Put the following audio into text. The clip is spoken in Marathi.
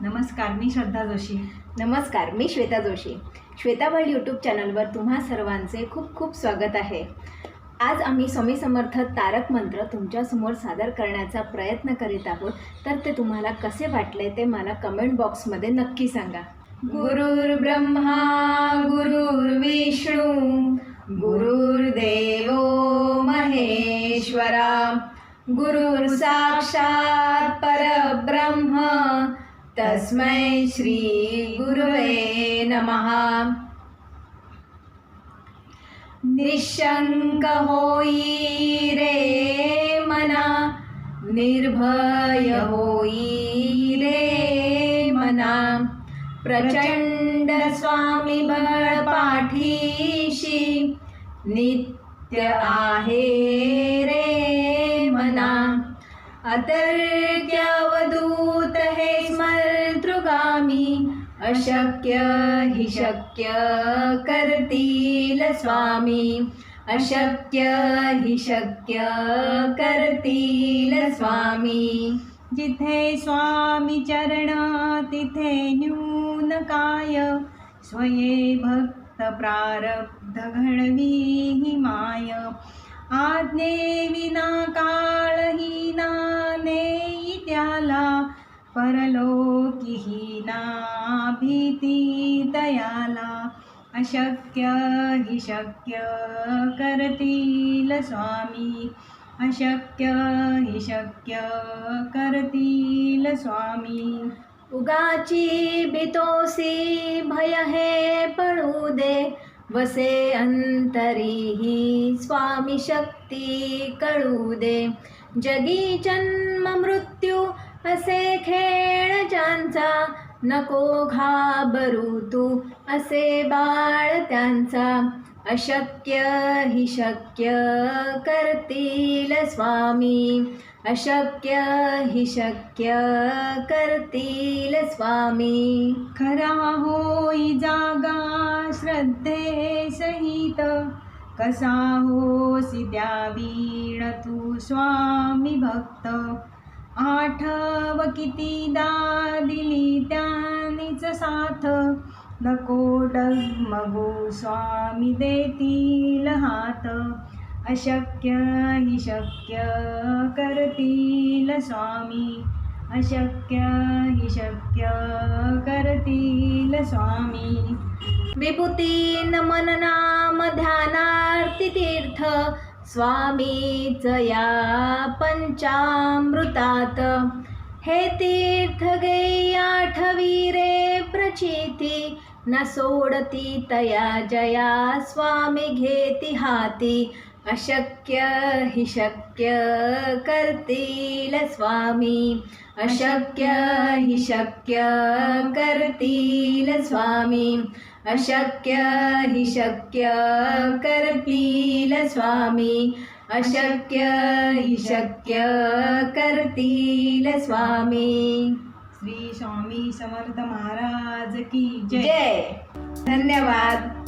नमस्कार मी श्रद्धा जोशी. नमस्कार मी श्वेता जोशी. श्वेता वर्ल्ड यूट्यूब चॅनलवर तुम्हा सर्वांचे खूप खूप स्वागत आहे. आज आम्ही स्वामी समर्थ तारक मंत्र तुमच्यासमोर सादर करण्याचा प्रयत्न करीत आहोत. तर ते तुम्हाला कसे वाटले ते मला कमेंट बॉक्समध्ये नक्की सांगा. गुरुर्ब्रह्मा गुरुर्विष्णू गुरुर्देवो महेश्वरा गुरुर् साक्षात परब्रह्म. तस्मै श्रीगुरुवे नमः। निशंक होई रे मना निर्भय होई रे मना। प्रचंड स्वामी बळ पाठीशी नित्य आहे रे मना। अतर्क्यावधूत हे स्मर्तृगामी अशक्य हि शक्य करतील स्वामी। अशक्य हि शक्य करतील स्वामी। जिथे स्वामी चरण तिथे न्यून काय। स्वये भक्त प्रारब्ध घडवी हि माय। आज्ञे विना काळहीना नेई त्याला। परलोकीहीना भीती दयाला अशक्य हि शक्य करतील स्वामी। अशक्य हि शक्य करतील स्वामी। उगाची बितोसी भय हे पडू दे वसे अंतरी ही स्वामी शक्ती कळू दे। जगी जन्म मृत्यू असे ज्यांचा नको घाबरू तू असे बाळ त्यांचा. अशक्य हि शक्य करतील स्वामी अशक्य हि शक्य करतील स्वामी. खरा होई जागा श्रद्धे सहित कसा होसी द्यावीण तू स्वामी भक्त. आठव कितीदा दिली त्यानीच साथ. नको डगमगो स्वामी देतील हात. अशक्य हि शक्य करतील स्वामी. अशक्य हि शक्य करतील स्वामी. विभूती नमन नाम तीर्थ. स्वामीच या पंचामृतात। हे तीर्थ गे आठवी रे प्रचिती न सोडती तया जया स्वामी घेती हाती। अशक्य हि शक्य करतील स्वामी। अशक्य हि शक्य करतील स्वामी। अशक्य हि शक्य करतील स्वामी. अशक्य हि शक्य करतील स्वामी. श्री स्वामी समर्थ महाराज की जय. जय. धन्यवाद.